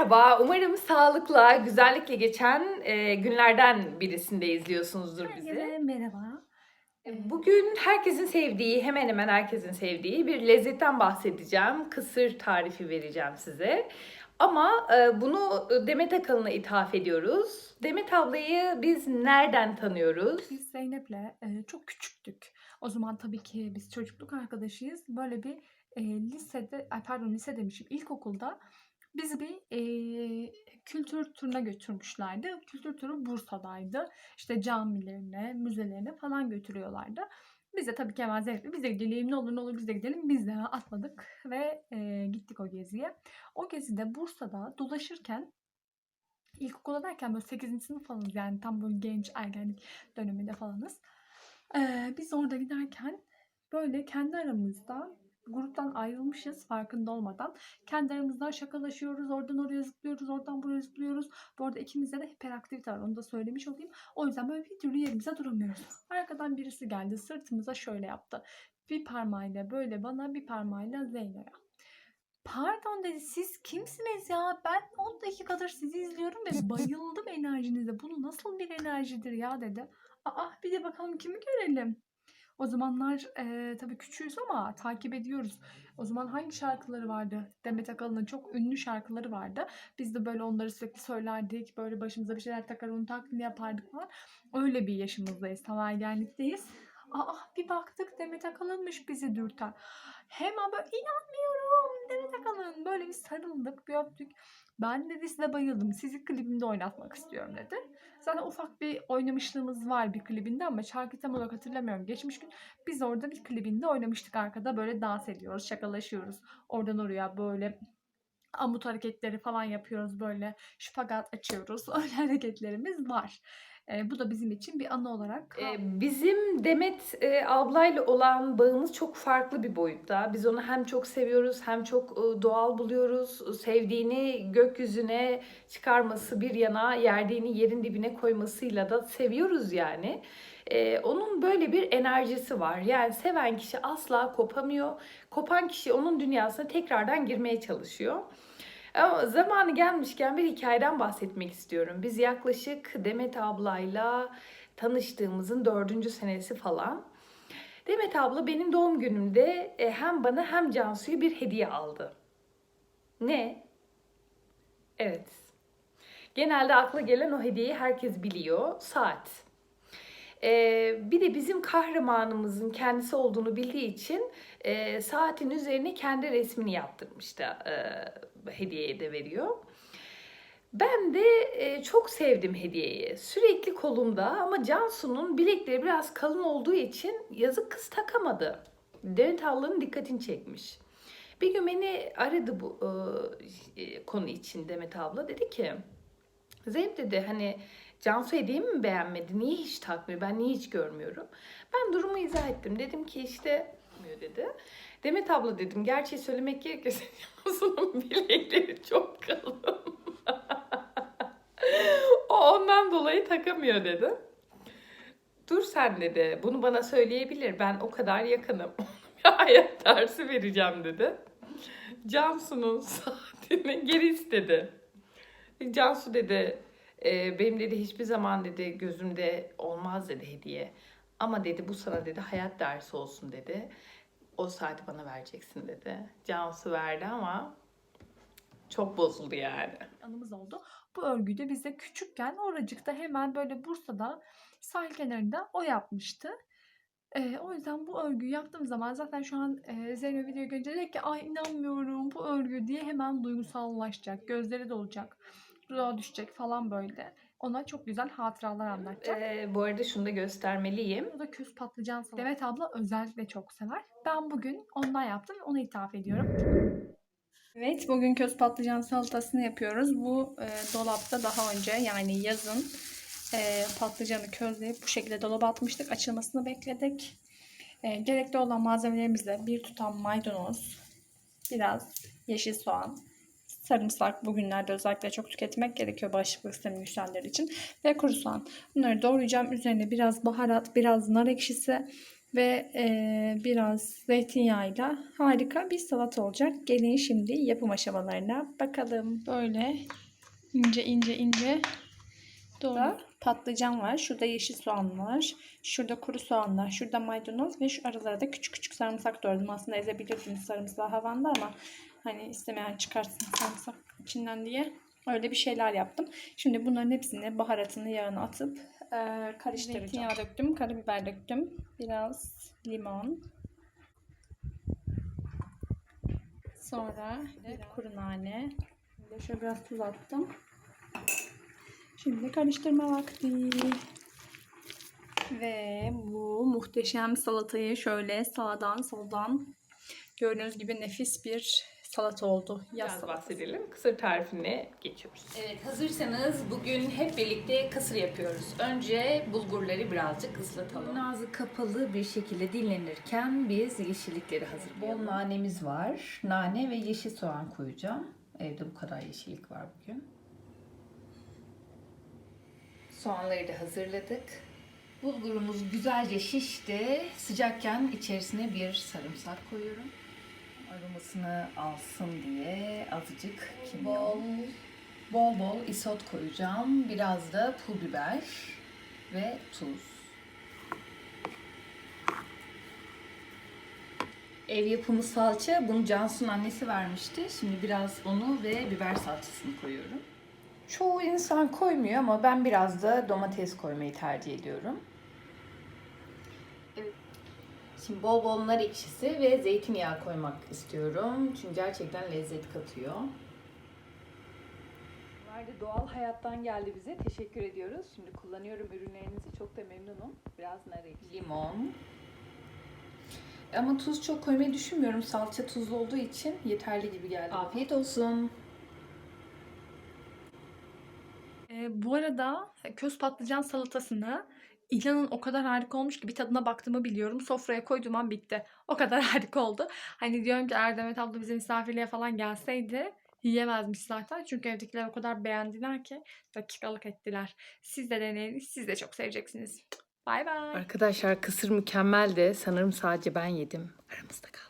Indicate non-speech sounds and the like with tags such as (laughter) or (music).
Merhaba, umarım sağlıkla, güzellikle geçen e, günlerden birisinde izliyorsunuzdur bizi. Herkese merhaba. Ee, Bugün herkesin sevdiği, hemen hemen herkesin sevdiği bir lezzetten bahsedeceğim. Kısır tarifi vereceğim size. Ama e, bunu Demet Akalın'a ithaf ediyoruz. Demet ablayı biz nereden tanıyoruz? Biz Zeynep'le e, çok küçüktük. O zaman tabii ki biz çocukluk arkadaşıyız. Böyle bir e, lisede, ay pardon lise demişim, ilkokulda bizi bir e, kültür turuna götürmüşlerdi. Kültür turu Bursa'daydı. İşte camilerine, müzelerine falan götürüyorlardı. Biz de tabii ki hemen Zeynep'le biz de gidelim ne olur ne olur biz de gidelim. Biz de atladık ve e, gittik o geziye. O gezide Bursa'da dolaşırken İlkokula derken böyle 8. sınıf falanız yani tam böyle genç ergenlik döneminde falanız. Ee, biz orada giderken böyle kendi aramızda gruptan ayrılmışız farkında olmadan. Kendi aramızdan şakalaşıyoruz. Oradan oraya zıplıyoruz. Oradan buraya zıplıyoruz. Bu arada ikimizde de hiperaktivite var. Onu da söylemiş olayım. O yüzden böyle bir türlü yerimize duramıyoruz. Arkadan birisi geldi. Sırtımıza şöyle yaptı. Bir parmağıyla böyle bana bir parmağıyla Zeyno'ya. Pardon dedi siz kimsiniz ya? Ben 10 dakikadır sizi izliyorum ve bayıldım enerjinize. Bu nasıl bir enerjidir ya dedi. Aa bir de bakalım kimi görelim. O zamanlar e, tabii küçüğüz ama takip ediyoruz. O zaman hangi şarkıları vardı? Demet Akalın'ın çok ünlü şarkıları vardı. Biz de böyle onları sürekli söylerdik. Böyle başımıza bir şeyler takar onun taklidini yapardık falan. Öyle bir yaşımızdayız. Tam ergenlikteyiz. Aa bir baktık Demet Akalın'mış bizi dürten. Hemen böyle inanmıyorum Demet Akalın. Böyle bir sarıldık, bir öptük. Ben dedi size bayıldım. Sizi klibimde oynatmak istiyorum dedi. Zaten ufak bir oynamışlığımız var bir klibinde ama şarkı tam olarak hatırlamıyorum. Geçmiş gün biz orada bir klibinde oynamıştık arkada. Böyle dans ediyoruz, şakalaşıyoruz. Oradan oraya böyle amut hareketleri falan yapıyoruz böyle. Şpagat açıyoruz. (laughs) Öyle hareketlerimiz var. Ee, bu da bizim için bir anı olarak. E, bizim Demet e, ablayla olan bağımız çok farklı bir boyutta. Biz onu hem çok seviyoruz hem çok e, doğal buluyoruz. Sevdiğini gökyüzüne çıkarması bir yana, yerdiğini yerin dibine koymasıyla da seviyoruz yani. E, onun böyle bir enerjisi var. Yani seven kişi asla kopamıyor. Kopan kişi onun dünyasına tekrardan girmeye çalışıyor. Ama zamanı gelmişken bir hikayeden bahsetmek istiyorum. Biz yaklaşık Demet ablayla tanıştığımızın dördüncü senesi falan. Demet abla benim doğum günümde e, hem bana hem Cansu'ya bir hediye aldı. Ne? Evet. Genelde akla gelen o hediyeyi herkes biliyor. Saat. Ee, bir de bizim kahramanımızın kendisi olduğunu bildiği için e, saatin üzerine kendi resmini yaptırmıştı. E, hediyeye de veriyor. Ben de e, çok sevdim hediyeyi. Sürekli kolumda ama Cansu'nun bilekleri biraz kalın olduğu için yazık kız takamadı. Demet ablanın dikkatini çekmiş. Bir gün beni aradı bu e, konu için Demet abla. Dedi ki Zeynep dedi hani Cansu hediyemi mi beğenmedi? Niye hiç takmıyor? Ben niye hiç görmüyorum? Ben durumu izah ettim. Dedim ki işte dedi. Demet abla dedim gerçeği söylemek gerekirse (laughs) Cansu'nun bilekleri çok kalın. (laughs) o ondan dolayı takamıyor dedi. Dur sen dedi. Bunu bana söyleyebilir. Ben o kadar yakınım. (laughs) hayat dersi vereceğim dedi. Cansu'nun saatini geri istedi. Cansu dedi e, benim dedi hiçbir zaman dedi gözümde olmaz dedi hediye. Ama dedi bu sana dedi hayat dersi olsun dedi. O saati bana vereceksin dedi. Cansu verdi ama çok bozuldu yani. anımız oldu. Bu örgüyü de biz de küçükken oracıkta hemen böyle Bursa'da sahil kenarında o yapmıştı. Ee, o yüzden bu örgüyü yaptığım zaman zaten şu an e, Zeynep video görünce diyecek ki ay inanmıyorum bu örgü diye hemen duygusallaşacak. Gözleri dolacak. Dudağı düşecek falan böyle. Ona çok güzel hatıralar anlatacak. Ee, bu arada şunu da göstermeliyim. Bu da köz patlıcan salatası. Demet abla özellikle çok sever. Ben bugün ondan yaptım ve ona ithaf ediyorum. Evet, bugün köz patlıcan salatasını yapıyoruz. Bu e, dolapta daha önce yani yazın e, patlıcanı közleyip bu şekilde dolaba atmıştık. Açılmasını bekledik. E, gerekli olan malzemelerimizle bir tutam maydanoz, biraz yeşil soğan, sarımsak bugünlerde özellikle çok tüketmek gerekiyor bağışıklık sistemi güçlendirir için ve kuru soğan. Bunları doğrayacağım. Üzerine biraz baharat, biraz nar ekşisi ve eee, biraz zeytinyağıyla harika bir salata olacak. Gelin şimdi yapım aşamalarına bakalım. Böyle ince ince ince doğru. Patlıcan var. Şurada yeşil soğan var. Şurada kuru soğanlar. Şurada maydanoz ve şu aralarda küçük küçük sarımsak doğradım. Aslında ezebilirdiniz sarımsağı havanda ama hani istemeyen çıkarsın sarımsak içinden diye. Öyle bir şeyler yaptım. Şimdi bunların hepsini baharatını yağına atıp eee karıştıracağım. Zeytinyağı döktüm, karabiber döktüm. Biraz limon. Sonra bir kuru nane. Şöyle biraz tuz attım. Şimdi karıştırma vakti. Ve bu muhteşem salatayı şöyle sağdan soldan gördüğünüz gibi nefis bir salata oldu. Yaz Biraz salatası. bahsedelim. Kısır tarifine geçiyoruz. Evet hazırsanız bugün hep birlikte kısır yapıyoruz. Önce bulgurları birazcık ıslatalım. Ağzı kapalı bir şekilde dinlenirken biz yeşillikleri hazırlayalım. Bol nanemiz var. Nane ve yeşil soğan koyacağım. Evde bu kadar yeşillik var bugün. Soğanları da hazırladık. Bulgurumuz güzelce şişti. Sıcakken içerisine bir sarımsak koyuyorum. Aromasını alsın diye azıcık kimyon. Bol bol isot koyacağım. Biraz da pul biber ve tuz. Ev yapımı salça. Bunu Cansu'nun annesi vermişti. Şimdi biraz onu ve biber salçasını koyuyorum. Çoğu insan koymuyor ama ben biraz da domates koymayı tercih ediyorum. Evet. Şimdi bol bol nar ekşisi ve zeytinyağı koymak istiyorum. Çünkü gerçekten lezzet katıyor. Bunlar da doğal hayattan geldi bize. Teşekkür ediyoruz. Şimdi kullanıyorum ürünlerinizi. Çok da memnunum. Biraz nar ekşisi. Limon. Ama tuz çok koymayı düşünmüyorum. Salça tuzlu olduğu için yeterli gibi geldi. Afiyet olsun. Ee, bu arada köz patlıcan salatasını inanın o kadar harika olmuş ki bir tadına baktığımı biliyorum. Sofraya koyduğum an bitti. O kadar (laughs) harika oldu. Hani diyorum ki eğer Demet abla bize misafirliğe falan gelseydi yiyemezmiş zaten. Çünkü evdekiler o kadar beğendiler ki dakikalık ettiler. Siz de deneyin. Siz de çok seveceksiniz. Bay bay. Arkadaşlar kısır mükemmel de sanırım sadece ben yedim. Aramızda kaldı.